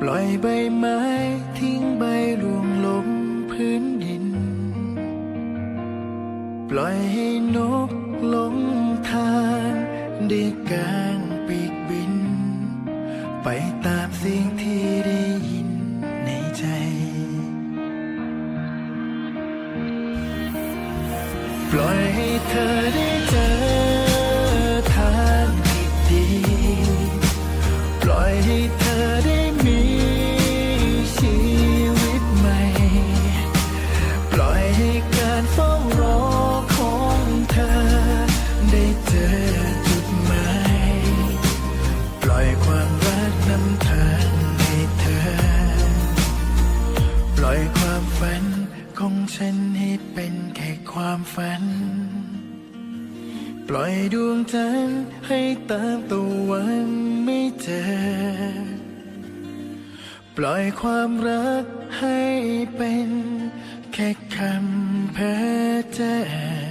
ปล่อยใบไม้ทิ้งใบร่วงลงพื้นดิน ปล่อยให้นกหลงทางได้กางปีกบิน ไปตามสิ่งที่ได้ยินในใจ ปล่อยให้เธอ ล่อยความรักนำทางให้เธอ ปล่อยความฝันของฉันให้เป็นแค่ความฝัน ปล่อยดวงจันทร์ให้ตามตะวันไม่เจอ ปล่อยความรักให้เป็นแค่คำเพ้อเจ้อ